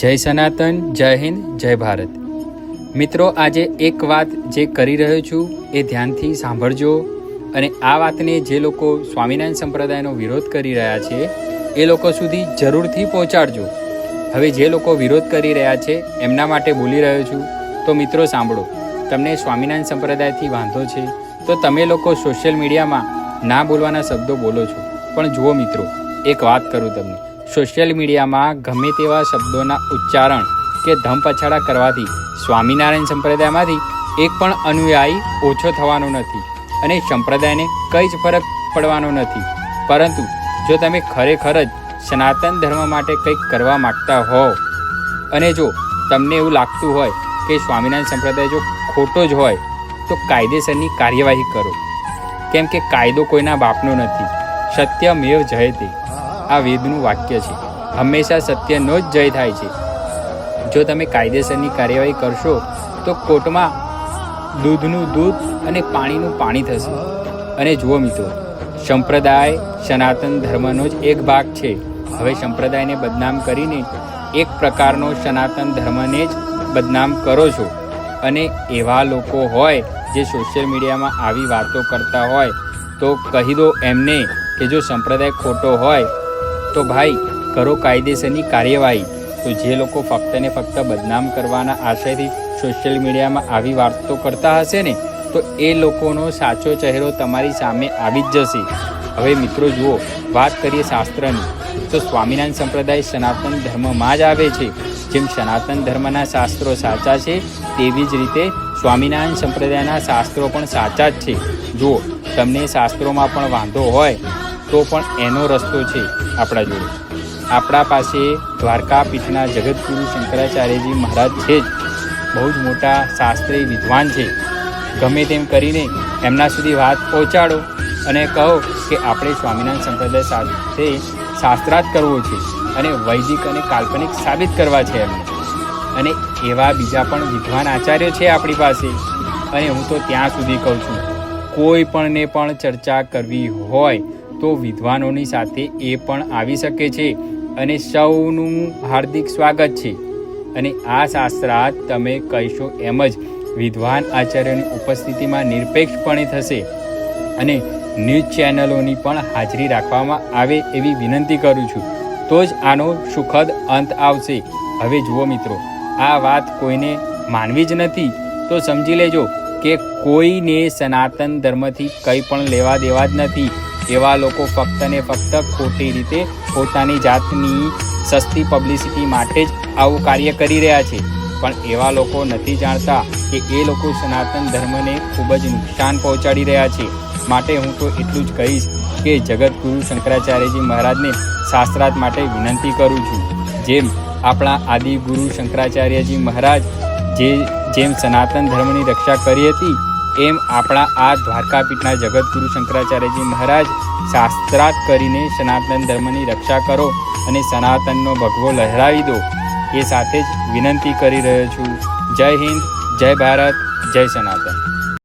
જય સનાતન, જય હિન્દ, જય ભારત. મિત્રો, આજે એક વાત જે કરી રહ્યો છું એ ધ્યાનથી સાંભળજો અને આ વાતને જે લોકો સ્વામિનારાયણ સંપ્રદાયનો વિરોધ કરી રહ્યા છે, એ લોકો સુધી જરૂરથી પહોંચાડજો. હવે જે લોકો વિરોધ કરી રહ્યા છે, એમના માટે બોલી રહ્યો છું. તો મિત્રો, સાંભળો. તમને સ્વામિનારાયણ સંપ્રદાયથી વાંધો છે, તો તમે લોકો સોશિયલ મીડિયામાં ના બોલવાના શબ્દો બોલો છો. પણ જુઓ મિત્રો, એક વાત કરું તમને. સોશિયલ મીડિયામાં ગમે તેવા શબ્દોના ઉચ્ચારણ કે ધમપછાડા કરવાથી સ્વામિનારાયણ સંપ્રદાયમાંથી એક પણ અનુયાયી ઓછો થવાનો નથી અને સંપ્રદાયને કંઈ જ ફરક પડવાનો નથી. પરંતુ જો તમે ખરેખર જ સનાતન ધર્મ માટે કંઈક કરવા માગતા હો અને જો તમને એવું લાગતું હોય કે સ્વામિનારાયણ સંપ્રદાય જો ખોટો જ હોય, તો કાયદેસરની કાર્યવાહી કરો. કેમ કે કાયદો કોઈના બાપનો નથી. સત્યમેવ જયતે. આ વેદનું વાક્ય છે. હંમેશા સત્યનો જ જય થાય છે. જો તમે કાયદેસરની કાર્યવાહી કરશો, તો કોર્ટમાં દૂધનું દૂધ અને પાણીનું પાણી થશે. અને જુઓ મિત્રો, સંપ્રદાય સનાતન ધર્મનો જ એક ભાગ છે. હવે સંપ્રદાયને બદનામ કરીને એક પ્રકારનો સનાતન ધર્મને જ બદનામ કરો છો. અને એવા લોકો હોય જે સોશિયલ મીડિયામાં આવી વાતો કરતા હોય, તો કહી દો એમને કે જો સંપ્રદાય ખોટો હોય તો ભાઈ, કરો કાયદેસરની કાર્યવાહી. તો જે લોકો ફક્ત ને ફક્ત બદનામ કરવાના આશયથી સોશિયલ મીડિયામાં આવી વાતો કરતા હશે ને, તો એ લોકોનો સાચો ચહેરો તમારી સામે આવી જ જશે. હવે મિત્રો જુઓ, વાત કરીએ શાસ્ત્રની. તો સ્વામિનારાયણ સંપ્રદાય સનાતન ધર્મમાં જ આવે છે. જેમ સનાતન ધર્મના શાસ્ત્રો સાચા છે, તેવી જ રીતે સ્વામિનારાયણ સંપ્રદાયના શાસ્ત્રો પણ સાચા જ છે. જુઓ, તમને શાસ્ત્રોમાં પણ વાંધો હોય તો પણ એનો રસ્તો છે આપણા જોડે. આપણા પાસે દ્વારકા પીઠના જગતગુરુ શંકરાચાર્યજી મહારાજ છે જ. બહુ જ મોટા શાસ્ત્રીય વિદ્વાન છે. ગમે તેમ કરીને એમના સુધી વાત પહોંચાડો અને કહો કે આપણે સ્વામિનારાયણ સંપ્રદાય સાથે શાસ્ત્રાર્થ કરવો છે અને વૈદિક અને કાલ્પનિક સાબિત કરવા છે એમને. અને એવા બીજા પણ વિદ્વાન આચાર્યો છે આપણી પાસે. અને હું તો ત્યાં સુધી કહું છું, કોઈ પણને પણ ચર્ચા કરવી હોય તો વિદ્વાનોની સાથે એ પણ આવી શકે છે અને સૌનું હાર્દિક સ્વાગત છે. અને આ શાસ્ત્રાર્થ તમે કહીશો એમ જ વિદ્વાન આચાર્યોની ઉપસ્થિતિમાં નિરપેક્ષપણે થશે અને ન્યૂઝ ચેનલોની પણ હાજરી રાખવામાં આવે એવી વિનંતી કરું છું. તો જ આનો સુખદ અંત આવશે. હવે જુઓ મિત્રો, આ વાત કોઈને માનવી જ નથી. તો સમજી લેજો કે કોઈને સનાતન ધર્મથી કંઈ પણ લેવા દેવા જ નથી. એવા લોકો ફક્ત ને ફક્ત ખોટી રીતે પોતાની જાતની સસ્તી પબ્લિસિટી માટે જ આવું કાર્ય કરી રહ્યા છે. પણ એવા લોકો નથી જાણતા કે એ લોકો સનાતન ધર્મને ખૂબ જ નુકસાન પહોંચાડી રહ્યા છે. માટે હું તો એટલું જ કહીશ કે જગતગુરુ શંકરાચાર્યજી મહારાજને શાસ્ત્રાર્થ માટે વિનંતી કરું છું. જેમ આપણા આદિ ગુરુ શંકરાચાર્યજી મહારાજ જે, જેમ સનાતન ધર્મની રક્ષા કરી હતી એમ આપણા આ દ્વારકાપીઠના જગતગુરુ શંકરાચાર્યજી મહારાજ શાસ્ત્રાર્થ કરીને સનાતન ધર્મની રક્ષા કરો અને સનાતનનો ભગવો લહેરાવી દો. એ સાથે જ વિનંતી કરી રહ્યો છું. જય હિન્દ, જય ભારત, જય સનાતન.